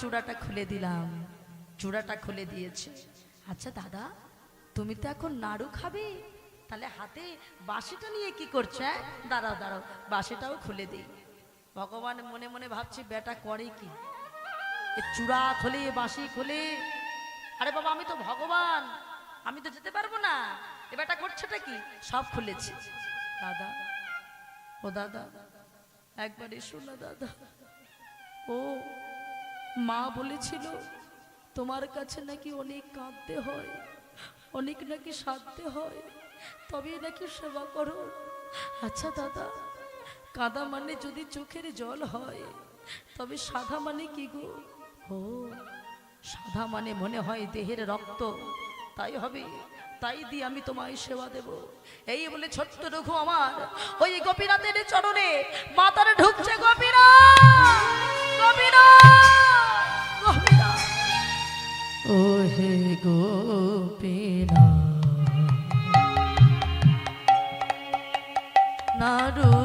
চূড়াটা খুলে দিলাম। চূড়াটা খুলে দিয়েছে। আচ্ছা দাদা, তুমি তো এখন নাড়ু খাবে? তাহলে হাতে বাঁশিটা নিয়ে কি করছে হ্যাঁ? দাঁড়াও দাঁড়াও, বাঁশিটাও খুলে দিই। ভগবান মনে মনে ভাবছি, বেটা করে কি? চূড়া খোলে, বাঁশি খোলে। আরে বাবা, আমি তো ভগবান। আমি তো যেতে পারব না। এ বেটা করছেটা কি? সব খুলেছি। দাদা, ও দাদা, একবার এসো না, দাদা। ও মা বলেছিল, তোমার কাছে নাকি অনেক কাঁদতে হয়, অনেক নাকি সাধতে হয়, তবে নাকি সেবা করো। আচ্ছা দাদা, কাদা মানে যদি চোখের জল হয়, তবে সাদা মানে কি গো? ও সাদা মানে মনে হয় দেহের রক্ত, তাই হবে, তাই দিয়ে আমি তোমায় সেবা দেব। এই বলে ছোট্ট রঘু আমার, ওই গোপীনাথের চরণে মাতার ঢুকছে গোপীনা গোপীনা হে গোপীনা নাড়ু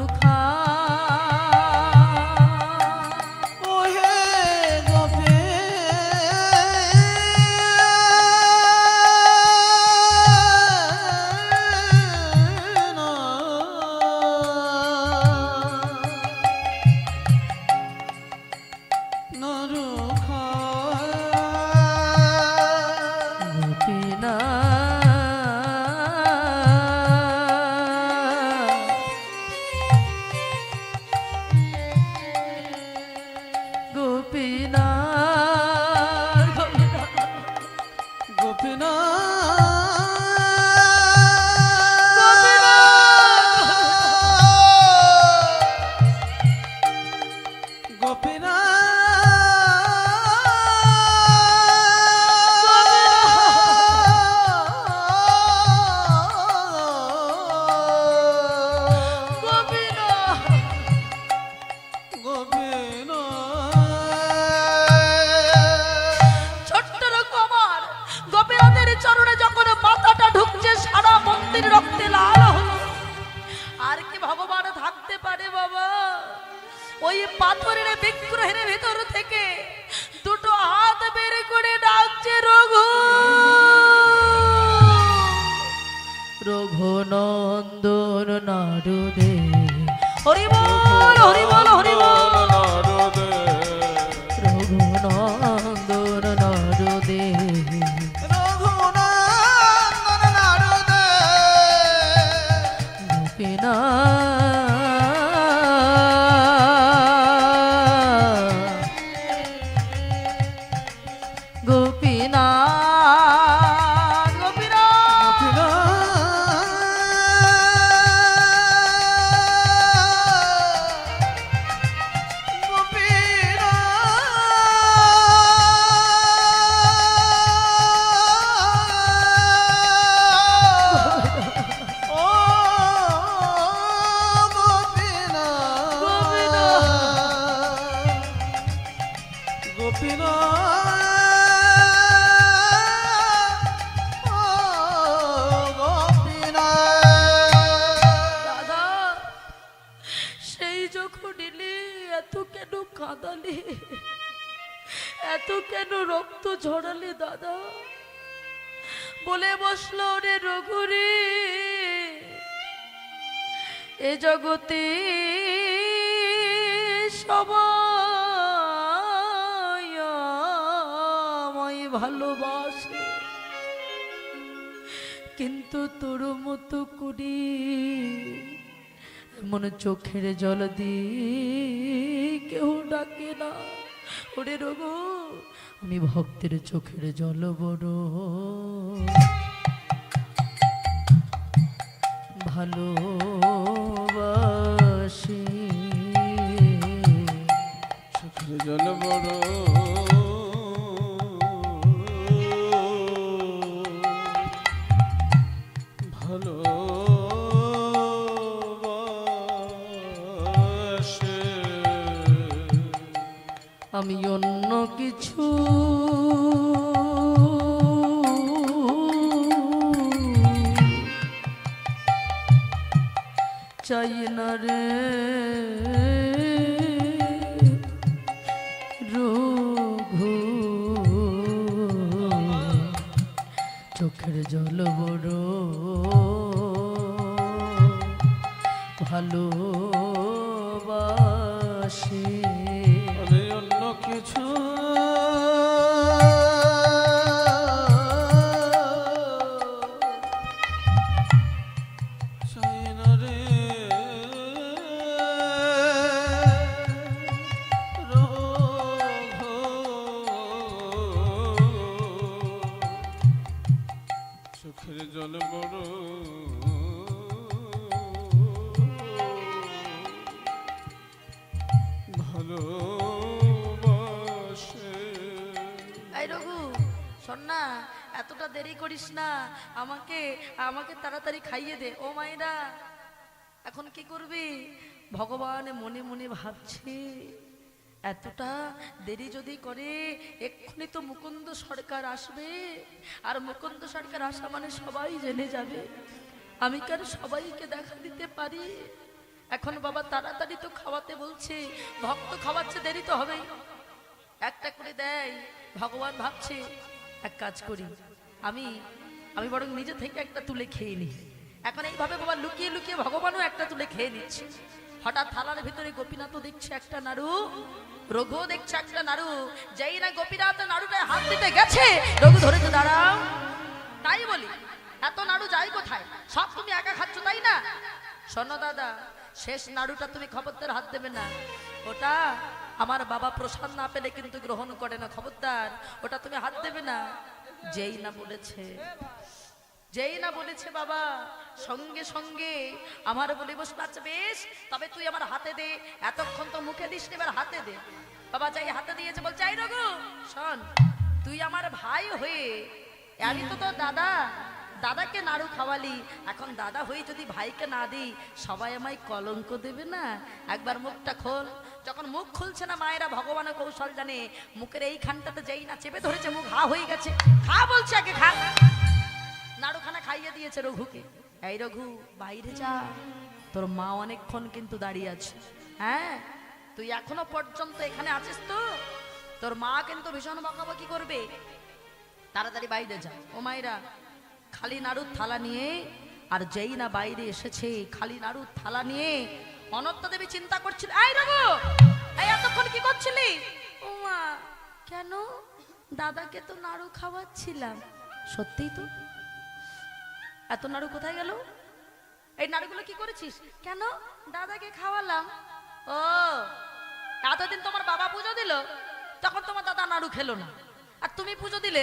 এত কেন রক্ত ঝরালে দাদা? বলে বসল রে রঘুরে, এ জগতে সবাই আমায় ভালোবাসে। কিন্তু তোর মতো করি মনে চোখের জল দিয়ে কেউ ডাকে না। ওরে রঘু আমি ভক্তের চোখের জল বড়। ভালোবাসি। চোখের জল বড়। আমি অন্য কিছু। চাই না রে। রঘু। চোখের জল বড়। ভালো বাসে এতটা দেরি করিস না। আমাকে আমাকে তাড়াতাড়ি খাইয়ে দে। ও মাইরা এখন কি করবি? ভগবান মনে মনে ভাবছে, এতটা দেরি যদি করে, এক্ষুনি তো মুকুন্দ সরকার আসবে। আর মুকুন্দ সরকার আসা মানে সবাই জেনে যাবে। আমি কেন সবাইকে দেখা দিতে পারি? এখন বাবা তাড়াতাড়ি তো খাওয়াতে বলছে, ভক্ত খাওয়াচ্ছে, দেরি তো হবেই। একটা করে দেয়। ভগবান ভাবছে, এক কাজ করি। আমি আমি বরং নিজে থেকে একটা তুলে খেয়ে নিই। এখন এইভাবে বাবা লুকিয়ে লুকিয়ে ভগবানও একটা তুলে খেয়ে নিচ্ছে। হঠাৎ থালার ভিতরে গোপীনাথও দেখছে একটা নাড়ু, রঘু দেখছে একটা নাড়ু, যেই না গোপীনাথ নাড়ুটায় হাত দিতে গেছে, রঘু ধরেছে দাঁড়াও। তাই বলি, এত নাড়ু যাই কোথায়? সব তুমি একা খাচ্ছ, তাই না? শোনো দাদা, শেষ নাড়ুটা তুমি খবরদার হাত দেবে না। ওটা আমার বাবা প্রসাদ না পেলে কিন্তু গ্রহণ করে না, খবরদার। ওটা তুমি হাত দেবে না। যেই না বলেছে, যেই না বলেছে বাবা, সঙ্গে সঙ্গে আমার বলে বসে আচ্ছা বেশ, তবে তুই আমার হাতে দে, এতক্ষণ তো মুখে দিস এবার হাতে দে। বাবা যাই হাতে দিয়েছে বল চাই রঘু, শোন, তুই আমার ভাই হয়ে, আমি তো তোর দাদা, দাদাকে নাড়ু খাওয়ালি, এখন দাদা হয়ে যদি ভাইকে না দিই, সবাই আমায় কলঙ্ক দেবে না? একবার মুখটা খোল। যখন মুখ খুলছে না মায়েরা ভগবানের কৌশল জানে, মুখের এইখানটাতে যেই না চেপে ধরেছে, মুখ হা হয়ে গেছে। খা বলছে আগে, খা। নাড়ুখানা খাইয়ে দিয়েছে রঘুকে। এই রঘু, বাইরে যা। তোর মা অনেকক্ষণ কিন্তু দাঁড়িয়ে আছে। হ্যাঁ? তুই এখনও পর্যন্ত এখানে আছিস তো? তোর মা কিন্তু ভীষণ বকাবকি করবে। তাড়াতাড়ি বাইরে যা। ও মাইরা খালি নাড়ুর থালা নিয়ে, আর যেই না বাইরে এসেছে, খালি নাড়ুর থালা নিয়ে অনত্তা দেবী চিন্তা করছিল এই রঘু এই এতক্ষণ কি করছিলি? উমা কেন? দাদাকে তো নাড়ু খাওয়াচ্ছিলাম। সত্যিই তো? এত নাড়ু কোথায় গেল? এই নাড়ুগুলো কি করেছিস? কেন? দাদাকে খাওয়ালাম। ও এতদিন তোমার বাবা পুজো দিল তখন তোমার দাদা নাড়ু খেলো না। আর তুমি পুজো দিলে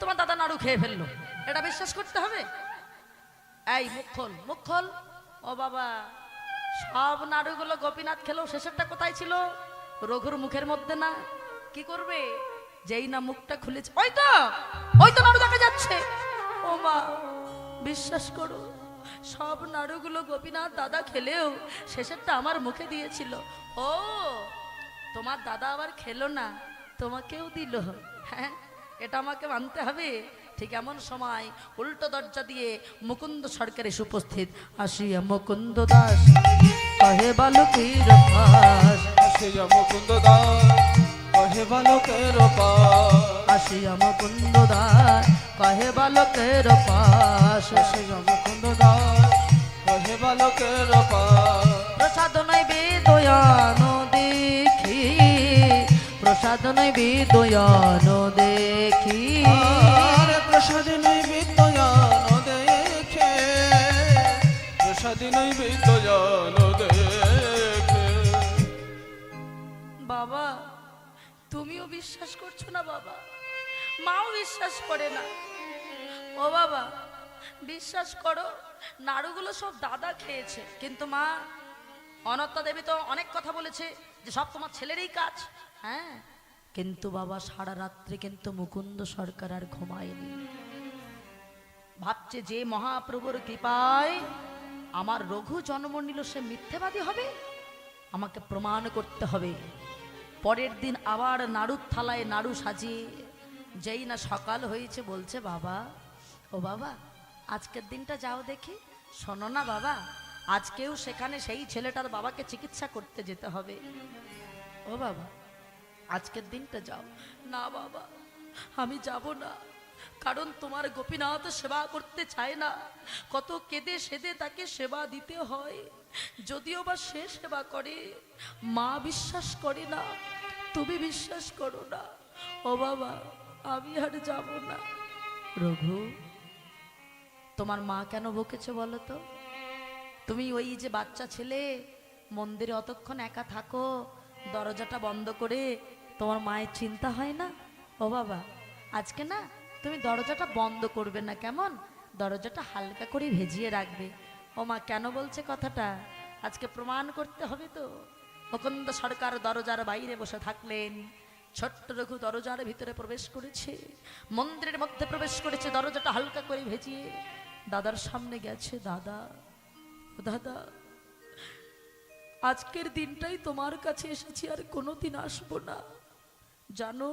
তোমার দাদা নাড়ু খেয়ে ফেলল। এটা বিশ্বাস করতে হবে? এই মুখ খোল মুখ খোল। ও বাবা সব নাড়ুগুলো গোপীনাথ খেলো শেষেরটা কোথায় ছিল? রঘুর মুখের মধ্যে না? কি করবে? যেই না মুখটা খুলেছে। ওই তো! ওই তো নাড়ু দেখা যাচ্ছে। ও মা, বিশ্বাস করো, সব নাড়ুগুলো গোপীনাথ দাদা খেলেও শেষেরটা আমার মুখে দিয়েছিল। ও, তোমার দাদা আবার খেলো না, তোমাকেও দিল। হ্যাঁ এটা আমাকে মানতে হবে। ঠিক এমন সময় উল্টো দরজা দিয়ে মুকুন্দ সরকার এসে উপস্থিত। আসিয়া মুকুন্দ দাস কহে বালকের পাশ। আসে যা মুকুন্দ দাস কহে বালকের পাশ। আসিয়া মুকুন্দ দাস কহে বালকের পাশ। আসে যা মুকুন্দ দাস কহে বালকের পাশ। প্রসাদ নৈবে দয়ান দেখি প্রসাদ নৈবে দয়ান দেখি। প্রসাদ নৈবেদ্য জান দেখে। প্রসাদ নৈবেদ্য জান দেখে। বাবা তুমিও বিশ্বাস করছ না বাবা? মাও বিশ্বাস করে না। ও বাবা বিশ্বাস করো নাড়ুগুলো সব দাদা খেয়েছে। কিন্তু মা অনত্তা দেবী তো অনেক কথা বলেছে যে সব তোমার ছেলেরই কাজ। হ্যাঁ? কিন্তু বাবা সারা রাত্রে কিন্তু মুকুন্দ সরকার আর ঘুমায়নি। ভাবছে যে মহাপ্রভুর কৃপায় আমার রঘু জন্ম নিল, সে মিথ্যেবাদী হবে? আমাকে প্রমাণ করতে হবে। পরের দিন আবার নাড়ুর থালায় নাড়ু সাজিয়ে যেই না সকাল হয়েছে বলছে, বাবা, ও বাবা, আজকের দিনটা যাও দেখি। শোনো না বাবা, আজকেও সেখানে সেই ছেলেটার বাবাকে চিকিৎসা করতে যেতে হবে। ও বাবা আজকের দিনটা যাও। না বাবা, আমি যাব না। কারণ তোমার গোপীনাথ সেবা করতে চায় না। কত কেঁদে সেদে তাকে সেবা দিতে হয়। যদিও বা সে সেবা করে, মা বিশ্বাস করে না, তুমি বিশ্বাস করো না। ও বাবা, আমি আর যাব না। রঘু, তোমার মা কেন বকেছে বলো তো? তুমি ওই যে বাচ্চা ছেলে, মন্দিরে অতক্ষণ একা থাকো, দরজাটা বন্ধ করে তোমার মায়ের চিন্তা হয় না? ও বাবা, আজকে না তুমি দরজাটা বন্ধ করবে না, কেমন? দরজাটা হালকা করে ভেজিয়ে রাখবে। ও মা, কেন বলছে কথাটা? আজকে প্রমাণ করতে হবে তো। মুকুন্দ সরকার দরজার বাইরে বসে থাকলেন। ছোট্ট রঘু দরজার ভিতরে প্রবেশ করেছে। মন্দিরের মধ্যে প্রবেশ করেছে, দরজাটা হালকা করে ভেজিয়ে। দাদার সামনে গেছে, দাদা দাদা, আজকের দিনটাই তোমার কাছে এসেছি, আর কোনোদিন আসব না। জানো,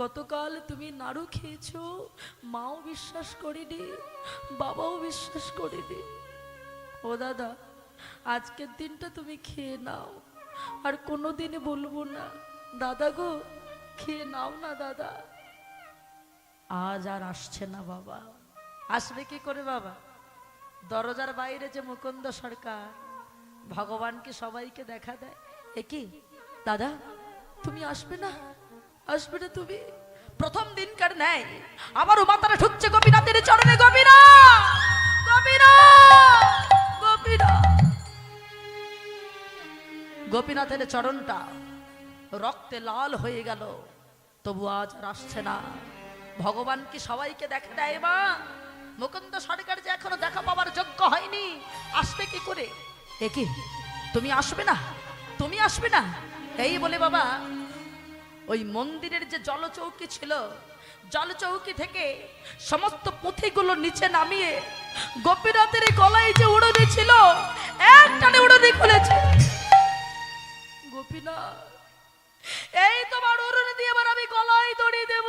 গতকাল তুমি নাড়ু খেয়েছো, মাও বিশ্বাস করেনি, বাবাও বিশ্বাস করেনি। ও দাদা, আজকের দিনটা তুমি খেয়ে নাও, আর কোনো দিনে বলব না। দাদা গো, খেয়ে নাও না দাদা। আজ আর আসছে না বাবা। আসবে কি করে বাবা? দরজার বাইরে যে মুকুন্দ সরকার, ভগবানকে সবাইকে দেখা দেয়। এ কি? দাদা? তুমি আসবে না? আসবে না তুমি? প্রথম দিনকার ন্যায় আবারও মাতারা ঠুকছে গোপীনাথের চরণে গোপীনা গোপীনা গোপীনা গোপীনাথের চরণটা রক্তে লাল হয়ে গেল। তবু আজ আর আসছে না। ভগবান কি সবাইকে দেখা দেয় মা? মুকুন্দ সরকার যে এখনও দেখা পাওয়ার যোগ্য হয়নি, আসবে কি করে? এ কি, তুমি আসবে না? তুমি আসবে না? এই বলে বাবা, ওই মন্দিরের যে জলচৌকি ছিল, জলচৌকি থেকে সমস্ত পুঁথিগুলো নিচে নামিয়ে গোপীনাথের গলায় যে উড়নি ছিল একটানে উড়নি খুলেছে। গোপীনাথ, এই তোমার উড়নি দিয়ে এবার আমি গলায় দড়ি দেব।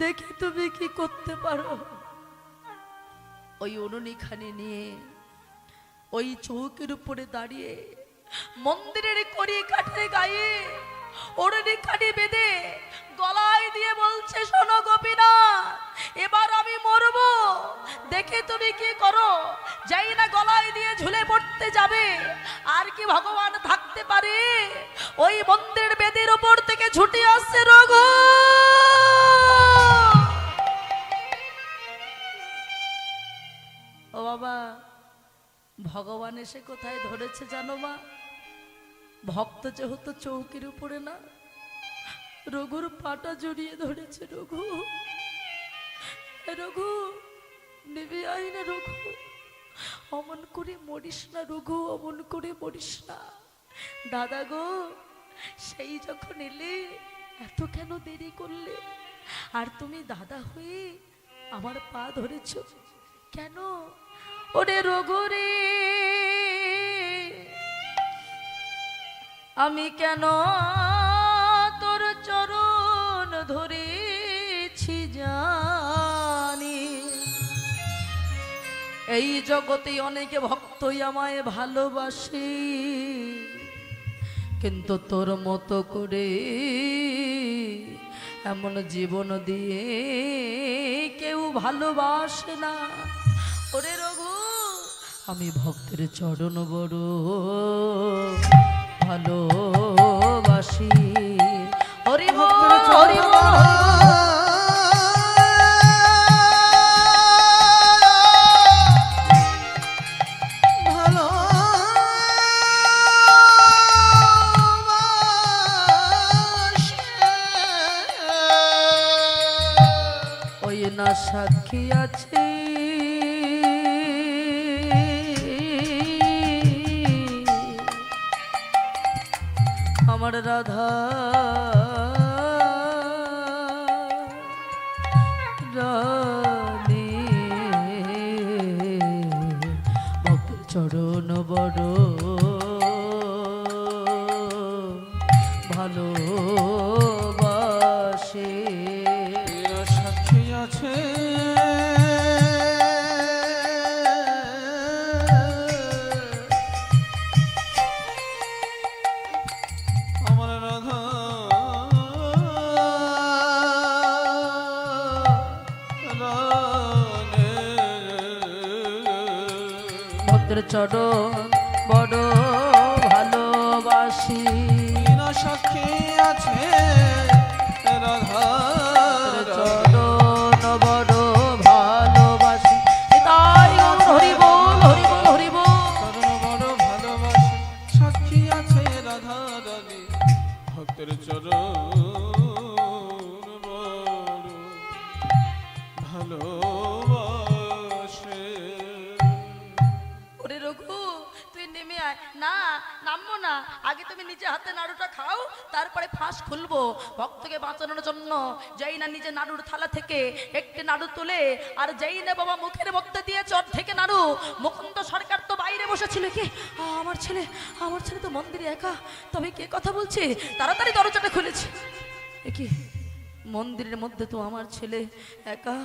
দেখি তুমি কি করতে পারো। ওই উনুনিখানি নিয়ে ওই চৌকির উপরে দাঁড়িয়ে মন্দিরের করি কাঠের গায়ে, ওড়নি খানি বেঁধে গলায় দিয়ে বলছে, শোনো গোপীনা এবার আমি মরব। দেখে তুমি কি করো? যাই না গলায় দিয়ে ঝুলে পড়তে যাবে, আর কি ভগবান থাকতে পারে? ওই মন্দির বেদের উপর থেকে ছুটে আসছে রঘু। ও বাবা, ভগবান এসে কোথায় ধরেছে জানো মা? ভক্ত যেহেতু চৌকির উপরে না, রঘুর পাটা জড়িয়ে ধরেছে রঘু। রঘু, নেবে আই না রঘু, অমন করে মরিস না রঘু, অমন করে মরিস না। দাদা গো, সেই যখন এলে এত কেন দেরি করলে? আর তুমি দাদা হয়ে আমার পা ধরেছ? কেন? ওরে রঘু রে আমি কেন তোর চরণ ধরেছি জানি? এই জগতে অনেকে ভক্তই আমায় ভালোবাসি, কিন্তু তোর মতো করে এমন জীবন দিয়ে কেউ ভালোবাসে না। ওরে রঘু, আমি ভক্তের চরণ বড়। ভালোবাসি। হরি হরি সাক্ষী আমার রাধা চরণ বড় না, নামবো না। আগে তুমি নিজে হাতে নাড়ুটা খাও, তারপরে ফাঁস খুলবো। ভক্তকে বাঁচানোর জন্য যেই না নিজে নাড়ুর থালা থেকে একটি নাড়ু তুলে, আর যেই না বাবা মুখের মধ্যে দিয়ে চট থেকে নাড়ু, মুকুন্দ সরকার তো বাইরে বসেছিল। কি? আমার ছেলে আমার ছেলে তো মন্দিরে একা। তবে কে কথা বলছে? তাড়াতাড়ি দরজাটা খুলেছে। কি? মন্দিরের মধ্যে তো আমার ছেলে একা।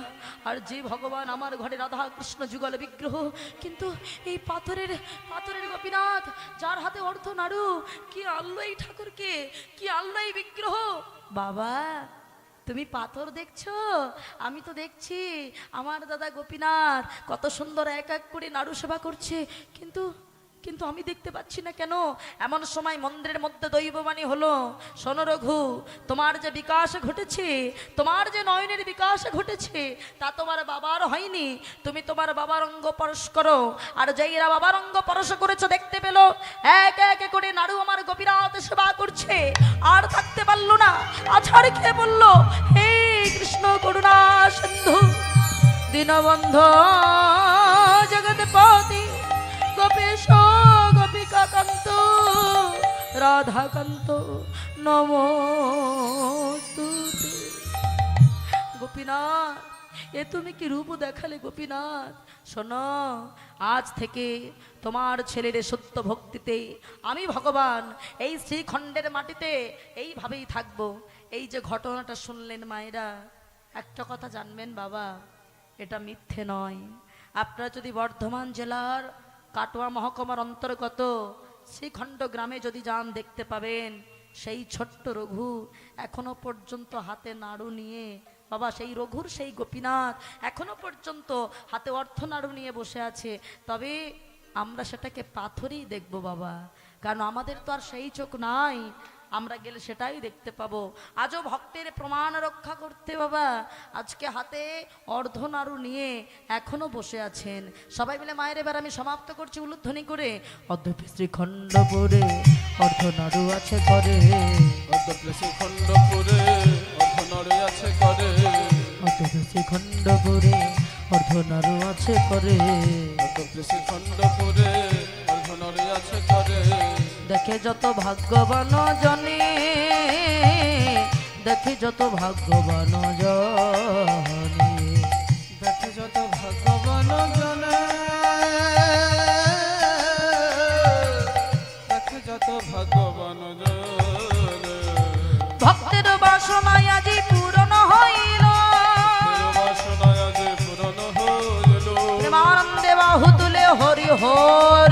আর যে ভগবান আমার ঘরে রাধা কৃষ্ণ যুগল বিগ্রহ, কিন্তু এই পাথরের পাথরের গোপীনাথ, যার হাতে অর্থ নাড়ু, কি আনলো এই ঠাকুরকে, কি আনলো এই বিগ্রহ। বাবা, তুমি পাথর দেখছ? আমি তো দেখছি, আমার দাদা গোপীনাথ কত সুন্দর এক এক করে নাড়ু সেবা করছে, কিন্তু কিন্তু আমি দেখতে পাচ্ছি না কেন? এমন সময় মন্দিরের মধ্যে দৈববাণী হলো, শোনো রঘু, তোমার যে বিকাশ ঘটেছে, তোমার যে নয়নের বিকাশ ঘটেছে, তা তোমার বাবার হয়নি। তুমি তোমার বাবার অঙ্গ পরশ করো, আর যাইরা বাবার অঙ্গ পরশ করেছ দেখতে পেল, এক এক করে নাড়ু আমার গোপীনাথ সেবা করছে। আর থাকতে পারল না, আছাড় খেয়ে বলল, হে কৃষ্ণ করুণা সিন্ধু, দীনবন্ধ জগৎপতি গোপেশ রাধাকান্ত নমস্তুতে গোপীনাথ, এ তুমি কি রূপ দেখালে গোপীনাথ? শোনো, আজ থেকে তোমার ছেলের সত্য ভক্তিতে আমি ভগবান এই শ্রীখণ্ডের মাটিতে এইভাবেই থাকব। এই যে ঘটনাটা শুনলেন মায়েরা, একটা কথা জানবেন বাবা, এটা মিথ্যে নয়। আপনারা যদি বর্ধমান জেলার কাটোয়া মহকুমার অন্তর্গত শ্রীখণ্ড গ্রামে যদি যান দেখতে পাবেন, সেই ছোট্ট রঘু এখনও পর্যন্ত হাতে নাড়ু নিয়ে, বাবা সেই রঘুর সেই গোপীনাথ এখনও পর্যন্ত হাতে অর্থ নাড়ু নিয়ে বসে আছে। তবে আমরা সেটাকে পাথরই দেখব বাবা, কারণ আমাদের তো আর সেই চোখ নাই। আমরা গেলে সেটাই দেখতে পাবো। আজও ভক্তের প্রমাণ রক্ষা করতে বাবা আজকে হাতে অর্ধনাড়ু নিয়ে এখনও বসে আছেন। সবাই মিলে মায়ের এবার আমি সমাপ্ত করছি উলুধ্বনি করে। অদ্ভুত শ্রীখণ্ডপুরে অর্ধনাড়ু আছে করে। অদ্যপ্লেসে খণ্ডপুরে অর্ধনরে আছে করে। অদ্ভুত শ্রীখণ্ডপুরে অর্ধনাড়ু আছে করে। অদ্যপ্লেসে খণ্ডপুরে অর্ধনরে আছে করে। দেখে যত ভাগ্যবান জনে দেখে যত ভাগ্যবান জনে। দেখে যত ভগবান জনে দেখে যত ভগবান জনে। ভক্তের বাসনায় আজি পূরণ হইল। বাসনায় যে পূরণ হইল। প্রেমানন্দে বাহু তুলে হরি হরি।